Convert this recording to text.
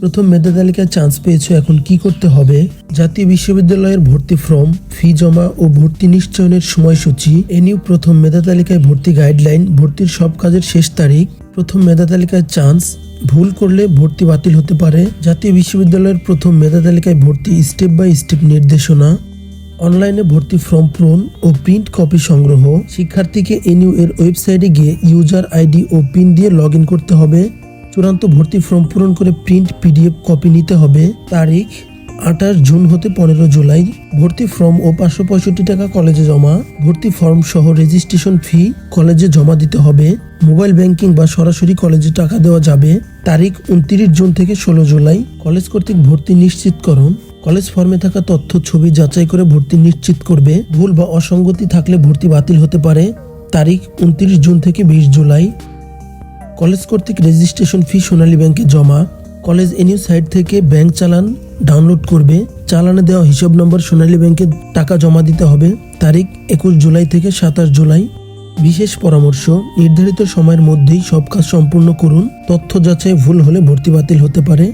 প্রথম মেধা তালিকায় চান্স পেয়েছ, এখন কি করতে হবে? জাতীয় বিশ্ববিদ্যালয়ের ভর্তি ফর্ম ফি জমা ও ভর্তি নিশ্চয়নের সময়সূচি। এনিউ প্রথম মেধা তালিকায় ভর্তি গাইডলাইন ভর্তির সব কাজের শেষ তারিখ। প্রথম মেধা তালিকায় চান্স ভুল করলে ভর্তি বাতিল হতে পারে। জাতীয় বিশ্ববিদ্যালয়ের প্রথম মেধা তালিকায় ভর্তি স্টেপ বাই স্টেপ নির্দেশনা। অনলাইনে ভর্তি ফর্ম পূরণ ও প্রিন্ট কপি সংগ্রহ। শিক্ষার্থীকে এনইউ এর ওয়েবসাইটে গিয়ে ইউজার আইডি ও পিন দিয়ে লগ করতে হবে। চূড়ান্ত ভর্তি ফর্ম পূরণ করে প্রিন্ট পিডিএফ কপি নিতে হবে। তারিখ আঠাশ জুন হতে পনেরো জুলাই। ভর্তি ফর্ম ও পাঁচশো পঁয়ষট্টি টাকা কলেজে জমা। ভর্তি ফর্ম সহ রেজিস্ট্রেশন ফি কলেজে জমা দিতে হবে। মোবাইল ব্যাংকিং বা সরাসরি কলেজে টাকা দেওয়া যাবে। তারিখ উনত্রিশ জুন থেকে ষোলো জুলাই। কলেজ কর্তৃক ভর্তি নিশ্চিতকরণ কলেজ ফর্মে থাকা তথ্য, ছবি যাচাই করে ভর্তি নিশ্চিত করবে। ভুল বা অসঙ্গতি থাকলে ভর্তি বাতিল হতে পারে। তারিখ উনত্রিশ জুন থেকে বিশ জুলাই। কলেজ কর্তৃক রেজিস্ট্রেশন ফি সোনালী ব্যাংকে জমা। কলেজ এনিউ সাইট থেকে ব্যাংক চালান ডাউনলোড করবে। চালানে দেওয়া হিসাব নম্বর সোনালী ব্যাংকে টাকা জমা দিতে হবে। তারিখ একুশ জুলাই থেকে সাতাশ জুলাই। বিশেষ পরামর্শ, নির্ধারিত সময়ের মধ্যেই সব কাজ সম্পূর্ণ করুন। তথ্য যাচাই ভুল হলে ভর্তি বাতিল হতে পারে।